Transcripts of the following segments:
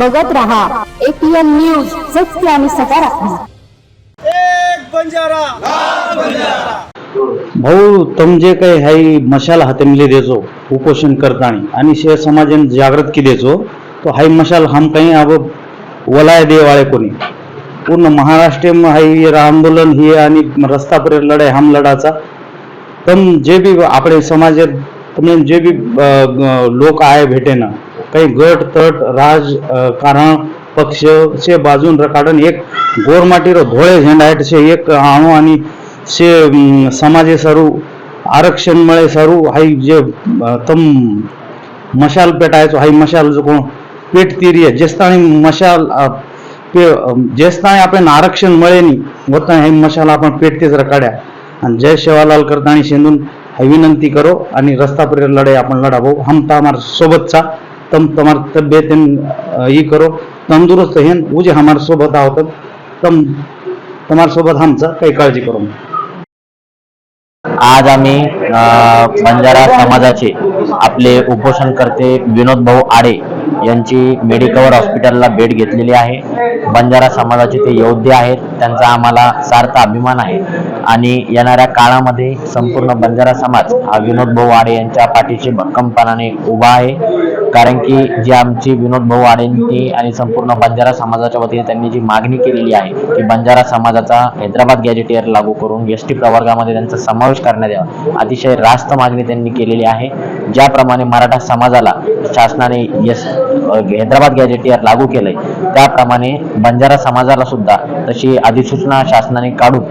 बघत रहा. ATN news सत्य आणि सकारात्मक. भाऊ तुम जे काही हाई मशाल हाते मिले देजो उपोषण करतानी. आणि शे समाज जागृत केली देजो तो हाई मशाल हम काही अब वलाय देवाळे कोणी. पूर्ण महाराष्ट्र हाई आंदोलन ही आणि रस्ता पर लढाई हम लढाचा तम जे बी आपले समाज तुम्ही जे बी लोक आहे भेटे ना काही गट तट राज कारण पक्ष से बाजून रखाडन एक गोरमाटीर धोळे झेंडायट से एक आणो आणि से समाजे सारू आरक्षण मळे सारू हाई जे तम मशाल पेटायचो हाई मशाल जो कोण पेटती है जिस ताणी मशाल पे जेस आपण आरक्षण मळे नी वताणी हे मशाल आपण पेटतेच रखाड्या. आणि जय शेवालाल करताणी शेंदून विनंती करो आणि रस्ता पर लढाई आपण लढा भाऊ हमता सोबतचा तुम तुम्हार तबियत ये करो। तंदुरुस्त हेन वो जो हमारे सोबत आवत तम तुम्हारे सोबत आमचा काही काळजी करू। आज आम्ही बंजारा समाजाचे आपले उपोषणकर्ते विनोद भाऊ आडे यांची मेडिकवर हॉस्पिटलला भेट घेतलेली आहे. बंजारा समाजाचे ते योद्धे आहेत. त्यांचा आम्हाला सार्थ अभिमान आहे. आणि येणाऱ्या काळामध्ये संपूर्ण बंजारा समाज हा विनोद भाऊ आडे यांच्या पाठीशी भक्कमपणाने उभा आहे. कारण की जी आमची विनोद भाऊ आडेंनी आणि संपूर्ण बंजारा समाजाच्या वतीने त्यांनी जी मागणी केलेली आहे की बंजारा समाजाचा हैदराबाद गॅजेटियर लागू करून एस टी प्रवर्गामध्ये त्यांचा समावेश करण्यात यावा. अतिशय रास्त मागणी त्यांनी केलेली आहे. ज्याप्रमाणे मराठा समाजाला शासनाने यस हैदराबाद गॅजेटियर लागू केलंय त्याप्रमाणे बंजारा समाजाला सुद्धा तशी अधिसूचना शासनाने काढून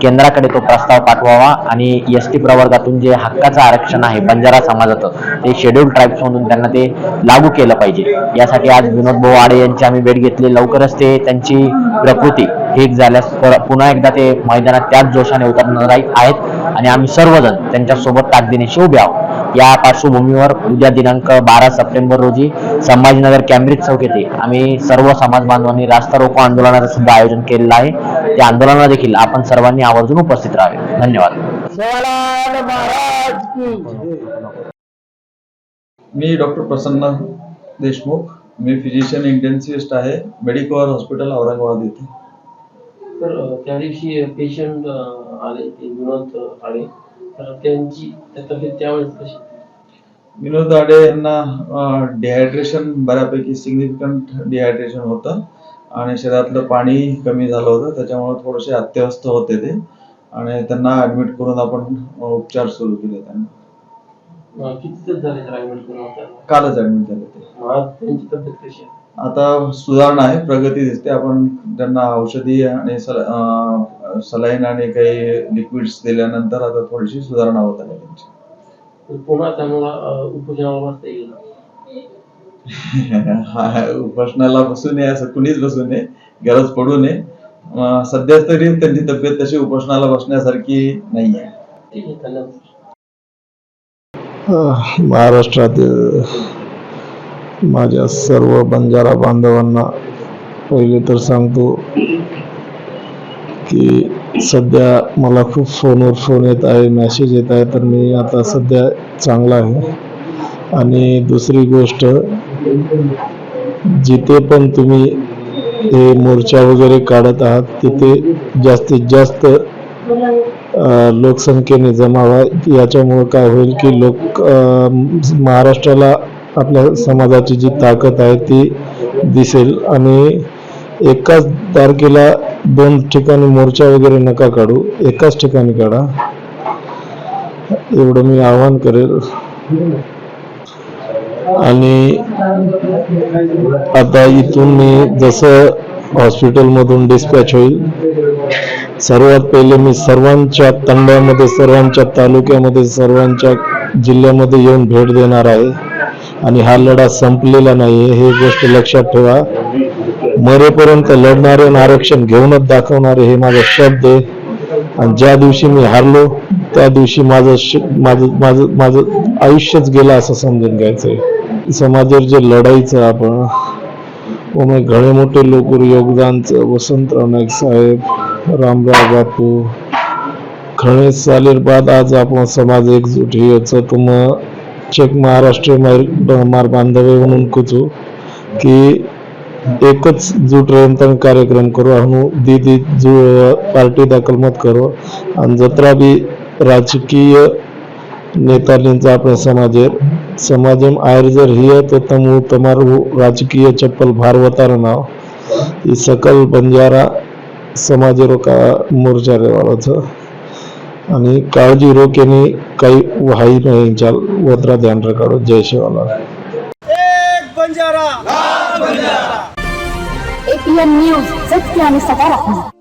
केंद्राकडे तो प्रस्ताव पाठवावा आणि एस टी प्रवर्गातून जे हक्काचं आरक्षण आहे बंजारा समाजाचं ते शेड्यूल ट्राईब्स म्हणून त्यांना ते लागू केलं पाहिजे. यासाठी आज विनोद भाऊ आडे यांची आम्ही भेट घेतली. लवकरच ते त्यांची प्रकृती ठीक झाल्यास पुन्हा एकदा ते मैदानात त्याच जोशाने उतरणार आहेत आणि आम्ही सर्वजण त्यांच्यासोबत सोबत उभे आहोत. या पार्श्वभूमीवर उद्या दिनांक बारा सप्टेंबर रोजी संभाजीनगर कॅम्ब्रिज चौक येथे आम्ही सर्व समाज बांधवांनी रास्ता रोको आंदोलनाचं सुद्धा आयोजन केलेलं आहे. त्या आंदोलनाला देखील आपण सर्वांनी आवर्जून उपस्थित राहावे. धन्यवाद. मी डॉक्टर प्रसन्न देशमुख. मी फिजिशियन इंटेन्सिव्हिस्ट आहे. मेडिकवर हॉस्पिटल औरंगाबाद येथे. तर त्या दिवशी पेशंट आले ते विनोद आले. त्यांची तब्येत त्यावेळेस कशी? विनोद आडे यांना डिहायड्रेशन बऱ्यापैकी सिग्निफिकंट डिहायड्रेशन होतं. आणि शरीरातलं पाणी कमी झालं होतं. त्याच्यामुळे थोडेसे अत्यवस्थ होते ते. आणि त्यांना ऍडमिट करून आपण उपचार सुरू केले त्यांना. अ, किती दिवस झाले त्याला ऍडमिट करून होत्या कालच ऍडमिट झाले ते. त्यांची तब्येत कशी आता सुधारणा आहे. प्रगती दिसते. आपण त्यांना औषधी आणि सलाईन आणि काही लिक्विड्स दिल्यानंतर आता थोडीशी सुधारणा होत आहे त्यांची. पुन्हा त्यांना उपोषणाला बसता येईल ना? हा, उपोषणाला बसू नये असं कुणीच बसू नये गरज पडू नये. सध्या तरी त्यांची तब्येत तशी उपोषणाला बसण्यासारखी नाही आहे ठीक आहे धन्यवाद. महाराष्ट्रातील माझ्या सर्व बंजारा बांधवांना पहिले तर सांगतो की सध्या मला खूप फोनवर फोन येत आहे मॅसेज येत आहे तर मी आता सध्या चांगला आहे. आणि दुसरी गोष्ट जिथे पण तुम्ही हे मोर्चा वगैरे काढत आहात तिथे जास्तीत जास्त लोकसंख्येने जमा व्हा. याच्यामुळं काय होईल की लोक महाराष्ट्राला आपल्या समाजाची जी ताकद आहे ती दिसेल. आणि एकाच तारखेला दोन ठिकाणी मोर्चा वगैरे नका काढू एकाच ठिकाणी काढा. एवढं मी आवाहन करेल. आणि आता इथून मी जसं हॉस्पिटलमधून डिस्पॅच होईल सर्वात पहिले मी सर्वांच्या तंड्यामध्ये सर्वांच्या तालुक्यामध्ये सर्वांच्या जिल्ह्यामध्ये येऊन भेट देणार आहे. आणि हा लढा संपलेला नाही हे गोष्ट लक्षात ठेवा. मरेपर्यंत लढणारे आणि आरक्षण घेऊनच दाखवणारे हे माझा शब्द आहे. आणि ज्या दिवशी मी हारलो त्या दिवशी माझं श- माझं माझं माझं आयुष्यच गेलं असं समजून घ्यायचंय. समाजावर जे लढायचं आपण व मग घणे मोठे लोक योगदानचं वसंतराव नाईक साहेब रामराव बापू घणे सालेर बाद आज आपण समाज एकजूट हे याचं तुम चेक महाराष्ट्र मार मार बांधवे म्हणून कुचू की એક જ જૂટ રમતાનો કાર્યક્રમ કરો આનું દીદી પાર્ટી દાખલ મત કરો. અને જતરા બી રાજકીય નેતાની આપણે સમાજે સમાજે આયરજર હિય તો તમે તમારું રાજકીય ચપ્પલ ભાર વતારો ના એ સકલ બંજારા સમાજે રોકા મોરચા રહેવાનો છે. અને કાળજી રોકેની કઈ હાઈ નહીં ચાલ વધારા ધ્યાન રખાડો. જય શિવાલાલ એક બંજારા. एपीएम न्यूज सत्य आणि सकारात्मक.